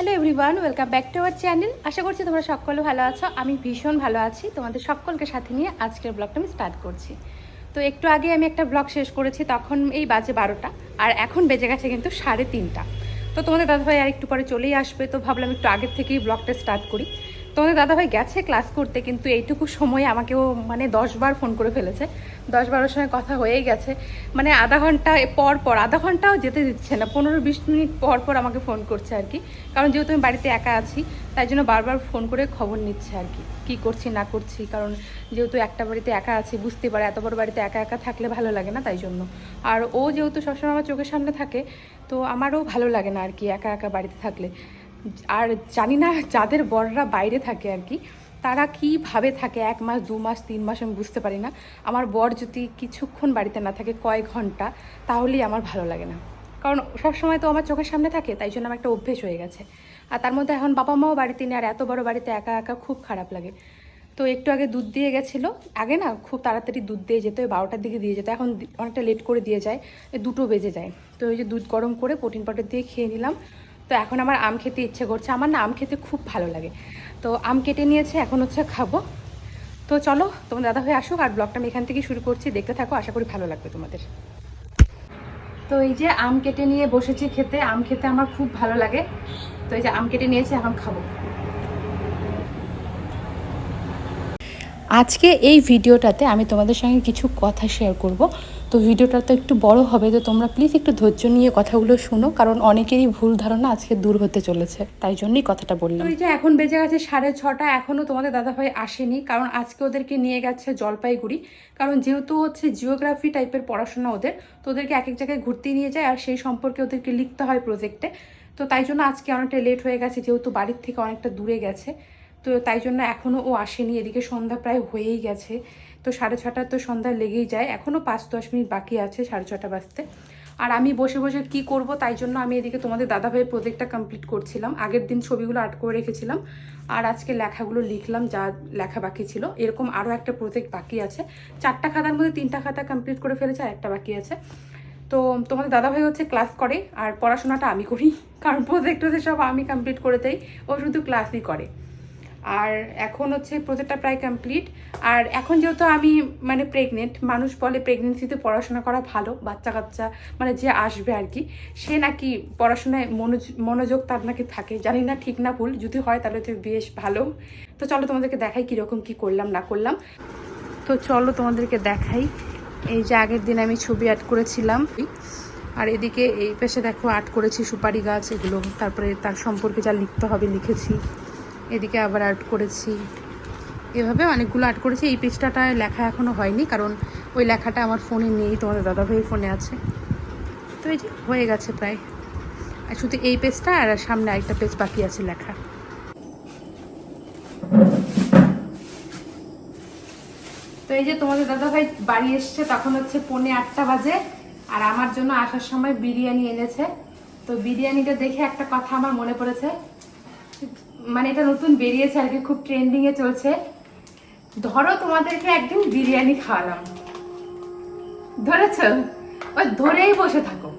Hello everyone welcome back to our channel আশা করছি তোমরা সকলে ভালো আছো। আমি ভীষণ ভালো আছি। তোমাদের সকলকে সাথে নিয়ে আজকের ব্লগটা আমি স্টার্ট করছি। তো একটু আগে আমি একটা ব্লগ শেষ করেছি, তখন এই বাজে বারোটা, আর এখন বেজে গেছে কিন্তু সাড়ে তিনটা। তো তোমাদের দাদাভাই আর একটু পরে চলেই আসবে, তো ভাবলাম একটু আগের থেকেই ব্লগটা স্টার্ট করি। তোমাদের দাদাভাই গেছে ক্লাস করতে, কিন্তু এইটুকু সময় আমাকেও মানে দশবার ফোন করে ফেলেছে। দশ বারোর সময় কথা হয়েই গেছে। মানে আধা ঘণ্টা পর পর, আধা ঘন্টাও যেতে দিচ্ছে না, পনেরো বিশ মিনিট পর পর আমাকে ফোন করছে আর কি। কারণ যেহেতু আমি বাড়িতে একা আছি, তাই জন্য বারবার ফোন করে খবর নিচ্ছে আর কি, কী করছি না করছি। কারণ যেহেতু একটা বাড়িতে একা আছি, বুঝতে পারে, এত বড় বাড়িতে একা একা থাকলে ভালো লাগে না তাই জন্য। আর ও যেহেতু সবসময় আমার চোখের সামনে থাকে, তো আমারও ভালো লাগে না আর কি একা একা বাড়িতে থাকলে। আর জানি না যাদের বররা বাইরে থাকে আর কি, তারা কীভাবে থাকে? এক মাস, দু মাস, তিন মাস আমি বুঝতে পারি না। আমার বর যদি কিছুক্ষণ বাড়িতে না থাকে কয়েক ঘণ্টা, তাহলেই আমার ভালো লাগে না। কারণ সবসময় তো আমার চোখের সামনে থাকে, তাই জন্য আমার একটা অভ্যেস হয়ে গেছে। আর তার মধ্যে এখন বাবা মাও বাড়িতে নেই, আর এত বড় বাড়িতে একা একা খুব খারাপ লাগে। তো একটু আগে দুধ দিয়ে গেছিল, আগে না খুব তাড়াতাড়ি দুধ দিয়ে যেত বারোটার দিকে দিয়ে যেত, এখন অনেকটা লেট করে দিয়ে যায় দুটো বেজে যায়। তো ওই যে দুধ গরম করে প্রোটিন পাউডার দিয়ে খেয়ে নিলাম। তো এখন আমার আম খেতে ইচ্ছে করছে। আমার না আম খেতে খুব ভালো লাগে। তো আম কেটে নিয়েছে, এখন হচ্ছে খাব। তো চলো, তোমার দাদা হয়ে আসুক আর ব্লগটা আমি এখান থেকে শুরু করছি। দেখতে থাকো, আশা করি ভালো লাগবে তোমাদের। তো এই যে আম কেটে নিয়ে বসেছি খেতে, আম খেতে আমার খুব ভালো লাগে। তো এই যে আম কেটে নিয়েছি, এখন খাব। আজকে এই ভিডিওটাতে আমি তোমাদের সঙ্গে কিছু কথা শেয়ার করব। তো ভিডিওটা তো একটু বড় হবে, তো তোমরা প্লিজ একটু ধৈর্য নিয়ে কথাগুলো শোনো, কারণ অনেকেরই ভুল ধারণা আজকে দূর হতে চলেছে, তাই জন্যই কথাটা বললাম। ওই যে এখন বেজে গেছে সাড়ে ছটা এখনও তোমাদের দাদাভাই আসেনি, কারণ আজকে ওদেরকে নিয়ে গেছে জলপাইগুড়ি, কারণ যেহেতু হচ্ছে জিওগ্রাফি টাইপের পড়াশোনা ওদের, তো ওদেরকে এক এক জায়গায় ঘুরতে নিয়ে যায়, আর সেই সম্পর্কে ওদেরকে লিখতে হয় প্রজেক্টে তো তাই জন্য আজকে অনেকটা লেট হয়ে গেছে, যেহেতু বাড়ির থেকে অনেকটা দূরে গেছে। তো তাই জন্য এখনও ও আসেনি, এদিকে সন্ধ্যা প্রায় হয়েই গেছে। তো সাড়ে ছটা তো সন্ধ্যা লেগেই যায় এখনও পাঁচ দশ মিনিট বাকি আছে সাড়ে ছটা বাজতে। আর আমি বসে বসে কি করব তাই জন্য আমি এদিকে তোমাদের দাদাভাইয়ের প্রজেক্টটা কমপ্লিট করছিলাম। আগের দিন ছবিগুলো আর্ট করে রেখেছিলাম, আর আজকে লেখাগুলো লিখলাম যা লেখা বাকি ছিল। এরকম আরও একটা প্রজেক্ট বাকি আছে। চারটা খাতার মধ্যে তিনটা খাতা কমপ্লিট করে ফেলেছে, আর একটা বাকি আছে। তো তোমাদের দাদাভাই হচ্ছে ক্লাস করে, আর পড়াশোনাটা আমি করি, কারণ প্রজেক্ট হচ্ছে সব আমি কমপ্লিট করে দেই, ও শুধু ক্লাসই করে। আর এখন হচ্ছে প্রজেক্টটা প্রায় কমপ্লিট আর এখন যেহেতু আমি মানে প্রেগনেন্ট মানুষ বলে প্রেগনেন্সিতে পড়াশোনা করা ভালো বাচ্চা কাচ্চা মানে যে আসবে আর কি, সে নাকি পড়াশোনায় মনোযোগ মনোযোগ তার নাকি থাকে। জানি না ঠিক না ভুল, যদি হয় তাহলে তো বেশ ভালো। তো চলো তোমাদেরকে দেখাই কীরকম কী করলাম, না করলাম। তো চলো তোমাদেরকে দেখাই। এই যে আগের দিন আমি ছবি আর্ট করেছিলাম। আর এদিকে এই পেশে দেখো আর্ট করেছি সুপারি গাছ, এগুলো। তারপরে তার সম্পর্কে যা লিখতে হবে লিখেছি। এদিকে আবার আর্ট করেছি। এভাবে অনেকগুলো আর্ট করেছি। এই পেজটাটায় লেখা এখনও হয়নি, কারণ ওই লেখাটা আমার ফোনে নেই, তোমাদের দাদাভাইয়ের ফোনে আছে। তো এই যে, হয়ে গেছে প্রায়। আর শুধু এই পেজটা আর সামনে আরেকটা পেজ বাকি আছে লেখা। তো এই যে তোমাদের দাদাভাই বাড়ি এসছে, তখন হচ্ছে পৌনে আটটা বাজে। আর আমার জন্য আসার সময় বিরিয়ানি এনেছে। তো বিরিয়ানিটা দেখে একটা কথা আমার মনে পড়েছে মানে এটা নতুন বেরিয়েছে আর কি খুব ট্রেন্ডিং এ চলছে। ধরো তোমাদেরকে একদিন বিরিয়ানি খাওয়ালাম। ধরেছ? ওই ধরেই বসে থাকো।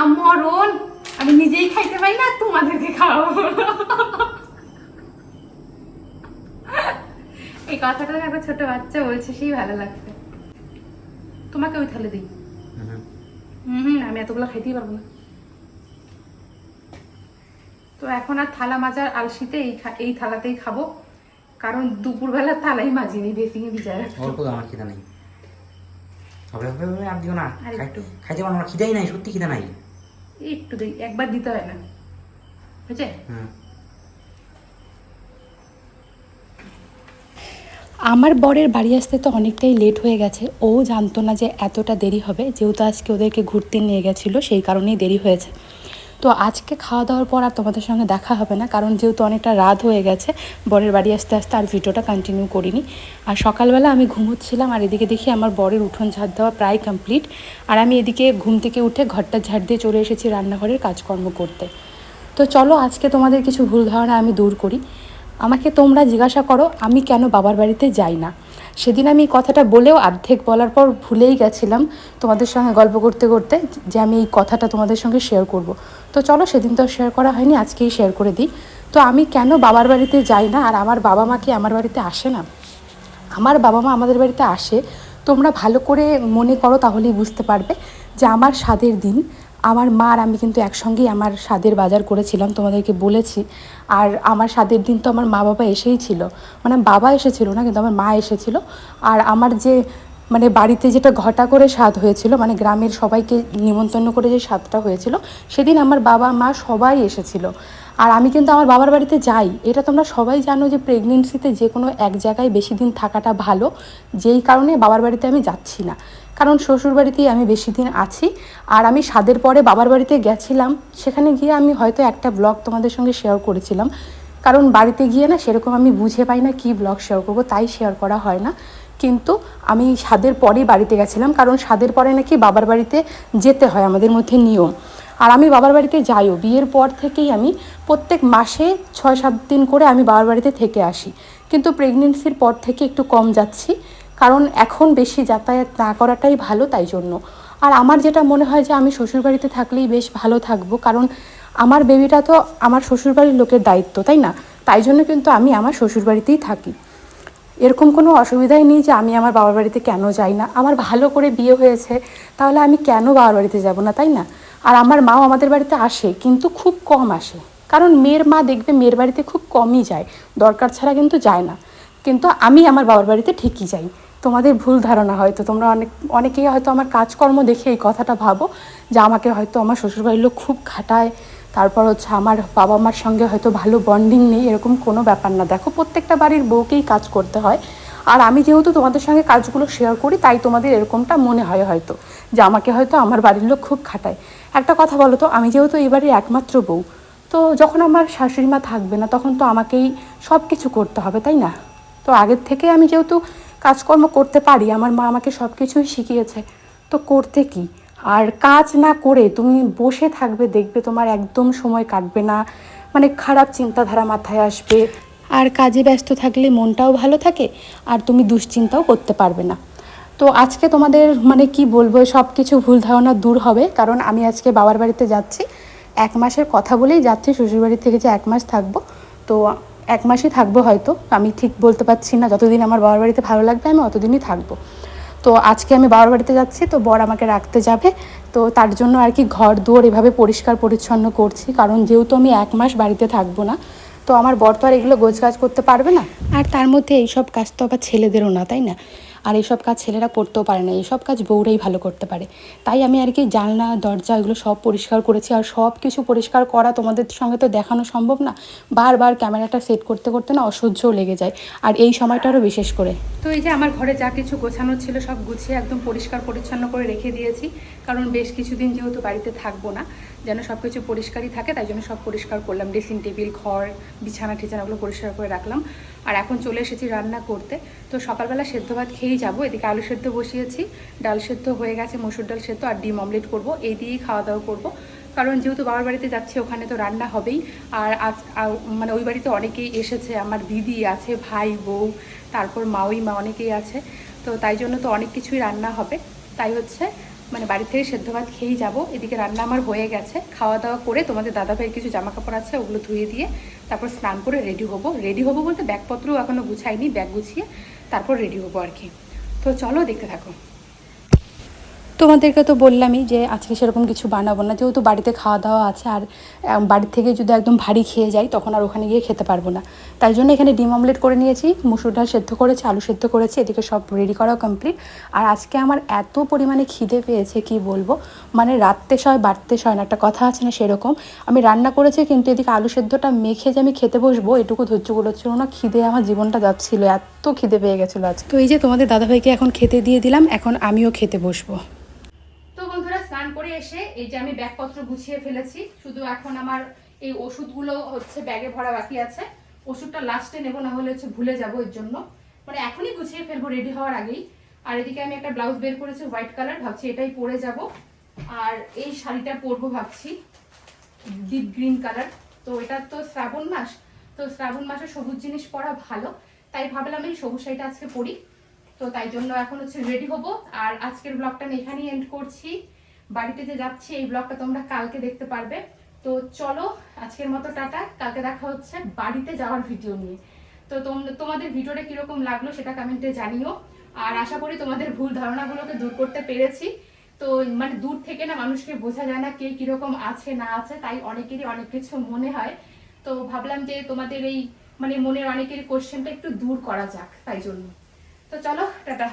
আমরণ আমি নিজেই খাইতে পারি না তোমাদেরকে খাওয়াবো। এই কথাটা একটা ছোট বাচ্চা বলছে সেই ভালো লাগছে। তোমাকে ওই থালে দিই। হুম আমি এতগুলো খাইতেই পারব না। তো এখন আর থালা মাজার আলসিতে এই এই থালাতেই খাব। কারণ দুপুরবেলা থালাই মাজিনি বেশি বিচার অল্প আমার খিদা নাই। হবে হবে হবে আর দিও না। একটু। খাইতে না খিদাই নাই সত্যি খিদা নাই। একটু দিই একবার দিতে হয় না। বুঝছে হুম। আমার বরের বাড়ি আসতে তো অনেকটাই লেট হয়ে গেছে। ও জানতো না যে এতটা দেরি হবে। যেহেতু আজকে ওদেরকে ঘুরতে নিয়ে গেছিল সেই কারণেই দেরি হয়েছে। তো আজকে খাওয়া দাওয়ার পর আর তোমাদের সঙ্গে দেখা হবে না, কারণ যেহেতু অনেকটা রাত হয়ে গেছে, বরের বাড়ি আসতে আসতে আর ভিডিওটা কন্টিনিউ করিনি। আর সকালবেলা আমি ঘুমোচ্ছিলাম আর এদিকে দেখি আমার বরের উঠোন ঝাড় দেওয়া প্রায় কমপ্লিট আর আমি এদিকে ঘুম থেকে উঠে ঘরটা ঝাড় দিয়ে চলে এসেছি রান্নাঘরের কাজকর্ম করতে। তো চলো আজকে তোমাদের কিছু ভুল ধারণা আমি দূর করি। আমাকে তোমরা জিজ্ঞাসা করো, আমি কেন বাবার বাড়িতে যাই না? সেদিন আমি কথাটা বলেও অর্ধেক বলার পর ভুলেই গেছিলাম তোমাদের সঙ্গে গল্প করতে করতে, যে আমি এই কথাটা তোমাদের সঙ্গে শেয়ার করব। তো চলো সেদিন তো শেয়ার করা হয়নি, আজকেই শেয়ার করে দিই। তো আমি কেন বাবার বাড়িতে যাই না আর আমার বাবা মা কি আমার বাড়িতে আসে না? আমার বাবা মা আমাদের বাড়িতে আসে, তোমরা ভালো করে মনে করো তাহলেই বুঝতে পারবে যে আমার স্বাদের দিন। আমার মা আর আমি কিন্তু একসঙ্গেই আমার স্বাদের বাজার করেছিলাম, তোমাদেরকে বলেছি। আর আমার স্বাদের দিন তো আমার মা বাবা এসেই ছিল। মানে বাবা এসেছিল না, কিন্তু আমার মা এসেছিল। আর আমার যে মানে বাড়িতে যেটা ঘটা করে স্বাদ হয়েছিল মানে গ্রামের সবাইকে নিমন্ত্রণ করে যে স্বাদটা হয়েছিল, সেদিন আমার বাবা, মা সবাই এসেছিল। আর আমি কিন্তু আমার বাবার বাড়িতে যাই। এটা তোমরা সবাই জানো যে প্রেগনেন্সিতে যে কোনো এক জায়গায় বেশি দিন থাকাটা ভালো, যেই কারণে বাবার বাড়িতে আমি যাচ্ছি না। কারণ শ্বশুর বাড়িতেই আমি বেশি দিন আছি। আর আমি স্বাদের পরে বাবার বাড়িতে গেছিলাম। সেখানে গিয়ে আমি হয়তো একটা ব্লগ তোমাদের সঙ্গে শেয়ার করেছিলাম। কারণ বাড়িতে গিয়ে না সেরকম আমি বুঝে পাই না কী ব্লগ শেয়ার করব, তাই শেয়ার করা হয় না। কিন্তু আমি স্বাদের পরেই বাড়িতে গেছিলাম। কারণ স্বাদের পরে নাকি বাবার বাড়িতে যেতে হয় আমাদের মধ্যে নিয়ম। আর আমি বাবার বাড়িতে যাইও। বিয়ের পর থেকেই আমি প্রত্যেক মাসে ছয় সাত দিন করে আমি বাবার বাড়িতে থেকে আসি। কিন্তু প্রেগনেন্সির পর থেকে একটু কম যাচ্ছি। কারণ এখন বেশি যাতায়াত না করাটাই ভালো তাই জন্য। আর আমার যেটা মনে হয় যে আমি শ্বশুরবাড়িতে থাকলেই বেশ ভালো থাকব, কারণ আমার বেবিটা তো আমার শ্বশুরবাড়ির লোকের দায়িত্ব, তাই না? তাই জন্য কিন্তু আমি আমার শ্বশুরবাড়িতেই থাকি। এরকম কোনো অসুবিধাই নেই যে আমি আমার বাবার বাড়িতে কেন যাই না। আমার ভালো করে বিয়ে হয়েছে, তাহলে আমি কেন বাবার বাড়িতে যাব না, তাই না? আর আমার মাও আমাদের বাড়িতে আসে, কিন্তু খুব কম আসে। কারণ মেয়ের মা দেখবে মেয়ের বাড়িতে খুব কমই যায়, দরকার ছাড়া কিন্তু যায় না। কিন্তু আমি আমার বাবার বাড়িতে ঠিকই যাই। তোমাদের ভুল ধারণা হয়তো। তোমরা অনেক, অনেকেই হয়তো আমার কাজকর্ম দেখে এই কথাটা ভাবো যে আমাকে হয়তো আমার শ্বশুরবাড়ির লোক খুব খাটায়। তারপর হচ্ছে আমার বাবা মার সঙ্গে হয়তো ভালো বন্ডিং নেই, এরকম কোনো ব্যাপার না। দেখো, প্রত্যেকটা বাড়ির বউকেই কাজ করতে হয়। আর আমি যেহেতু তোমাদের সঙ্গে কাজগুলো শেয়ার করি, তাই তোমাদের এরকমটা মনে হয় হয়তো যে আমাকে হয়তো আমার বাড়ির লোক খুব খাটায়। একটা কথা বলো তো, আমি যেহেতু এই বাড়ির একমাত্র বউ, তো যখন আমার শাশুড়ি মা থাকবে না, তখন তো আমাকেই সব কিছু করতে হবে, তাই না? তো আগের থেকে আমি যেহেতু কাজকর্ম করতে পারি, আমার মা আমাকে সব কিছুই শিখিয়েছে। তো করতে কি? আর কাজ না করে তুমি বসে থাকবে, দেখবে তোমার একদম সময় কাটবে না মানে খারাপ চিন্তাধারা মাথায় আসবে। আর কাজে ব্যস্ত থাকলে মনটাও ভালো থাকে, আর তুমি দুশ্চিন্তাও করতে পারবে না। তো আজকে তোমাদের মানে কি বলব সব কিছু ভুল ধারণা দূর হবে, কারণ আমি আজকে বাবার বাড়িতে যাচ্ছি, এক মাসের কথা বলেই যাচ্ছি, শ্বশুরবাড়ি থেকে যে এক মাস থাকব। তো এক মাসই থাকব হয়তো। আমি ঠিক বলতে পারছি না, যতদিন আমার বাবার বাড়িতে ভালো লাগবে আমি অতদিনই থাকব। তো আজকে আমি বাবার বাড়িতে যাচ্ছি, তো বর আমাকে রাখতে যাবে। তো তার জন্য আর কি ঘর, দুয়ার এভাবে পরিষ্কার পরিচ্ছন্ন করছি, কারণ যেহেতু আমি এক মাস বাড়িতে থাকব না, তো আমার বর তো আর এগুলো গোছগাছ করতে পারবে না। আর তার মধ্যে এইসব কাজ তো আবার ছেলেদেরও না, তাই না? আর এইসব কাজ ছেলেরা করতেও পারে না এইসব কাজ বউরাই ভালো করতে পারে। তাই আমি আর কি জানলা, দরজা এগুলো সব পরিষ্কার করেছি আর সব কিছু পরিষ্কার করা তোমাদের সঙ্গে তো দেখানো সম্ভব না। বারবার ক্যামেরাটা সেট করতে করতে না অসহ্যও লেগে যায়। আর এই সময়টারও বিশেষ করে। তো এই যে আমার ঘরে যা কিছু গোছানো ছিল সব গুছিয়ে একদম পরিষ্কার পরিচ্ছন্ন করে রেখে দিয়েছি। কারণ বেশ কিছুদিন যেহেতু বাড়িতে থাকব না যেন সব কিছু পরিষ্কারই থাকে, তাই জন্য সব পরিষ্কার করলাম। ড্রেসিং টেবিল ঘর, বিছানা টিছানাগুলো পরিষ্কার করে রাখলাম। আর এখন চলে এসেছি রান্না করতে। তো সকালবেলা সেদ্ধ ভাত খেয়েই যাব। এদিকে আলু সেদ্ধ বসিয়েছি। ডাল সেদ্ধ হয়ে গেছে, মসুর ডাল সেদ্ধ আর ডিম অমলেট করব। এই দিয়েই খাওয়া দাওয়া করব। কারণ যেহেতু বাবার বাড়িতে যাচ্ছি, ওখানে তো রান্না হবেই। আর আজ মানে ওই বাড়িতে অনেকেই এসেছে। আমার দিদি আছে, ভাই, বউ, তারপর মাওই মা অনেকেই আছে। তো তাই জন্য তো অনেক কিছুই রান্না হবে। তাই হচ্ছে মানে বাড়ি থেকে সেদ্ধ ভাত খেয়েই যাব। এদিকে রান্না আমার হয়ে গেছে। খাওয়া দাওয়া করে তোমাদের দাদা ভাইয়ের কিছু জামা কাপড় আছে, ওগুলো ধুয়ে দিয়ে তারপর স্নান করে রেডি হব। রেডি হব বলতে ব্যাগপত্রও এখনও গুছাইনি, ব্যাগ গুছিয়ে তারপর রেডি হব আর কি। তো চলো দেখতে থাকো। তোমাদেরকে তো বললামই যে আজকে সেরকম কিছু বানাবো না, যেহেতু বাড়িতে খাওয়া দাওয়া আছে আর বাড়ি থেকে যদি একদম ভারী খেয়ে যাই, তখন আর ওখানে গিয়ে খেতে পারব না। তাই জন্য এখানে ডিম অমলেট করে নিয়েছি, মুসুর ডাল সেদ্ধ করেছি, আলু সেদ্ধ করেছি, এদিকে সব রেডি করাও কমপ্লিট আর আজকে আমার এত পরিমাণে খিদে পেয়েছে, কি বলব? মানে রাত্রে সয়, বাড়তে সয় না, একটা কথা আছে না সেরকম। আমি রান্না করেছি, কিন্তু এদিকে আলু সেদ্ধটা মেখে যে আমি খেতে বসবো, এটুকু ধৈর্য করছিল না খিদে আমার জীবনটা যাচ্ছিল, এত খিদে পেয়ে গেছিল আজ তো এই যে তোমাদের দাদাভাইকে এখন খেতে দিয়ে দিলাম, এখন আমিও খেতে বসবো। স্নান করে এসে এই যে আমি ব্যাগপত্র গুছিয়ে ফেলেছি, শুধু এখন আমার এই ওষুধগুলো হচ্ছে ব্যাগে ভরা বাকি আছে। ওষুধটা লাস্টে নেব না হলে হচ্ছে ভুলে যাব এর জন্য। মানে এখনই গুছিয়ে ফেলব রেডি হওয়ার আগেই। আর এদিকে আমি একটা ব্লাউজ বের করেছি হোয়াইট কালার ভাবছি এটাই পরে যাব। আর এই শাড়িটা পরবো ভাবছি ডিপ গ্রিন কালার তো এটা তো শ্রাবণ মাস, তো শ্রাবণ মাসে সবুজ জিনিস পরা ভালো। তাই ভাবলাম এই সবুজ শাড়িটা আজকে পরি। তো তাই জন্য এখন হচ্ছে রেডি হব। আর আজকের ব্লগটা আমি এখানেই এন্ড করছি। বাড়িতে যে যাচ্ছি, এই ব্লগটা তোমরা কালকে দেখতে পারবে। তো চলো, আজকের মতো টাটা। কালকে দেখা হচ্ছে বাড়িতে যাওয়ার ভিডিও নিয়ে। তো তোম- তোমাদের ভিডিওটা কীরকম লাগল সেটা কমেন্টে জানিও। আর আশা করি তোমাদের ভুল ধারণাগুলোকে দূর করতে পেরেছি। তো মানে দূর থেকে না মানুষকে বোঝা যায় না কে কীরকম আছে, না আছে, তাই অনেকেরই অনেক কিছু মনে হয়। তো ভাবলাম যে তোমাদের এই মানে মনের অনেকের কোশ্চেনটা একটু দূর করা যাক, তাই জন্য। তো চলো, টাটা।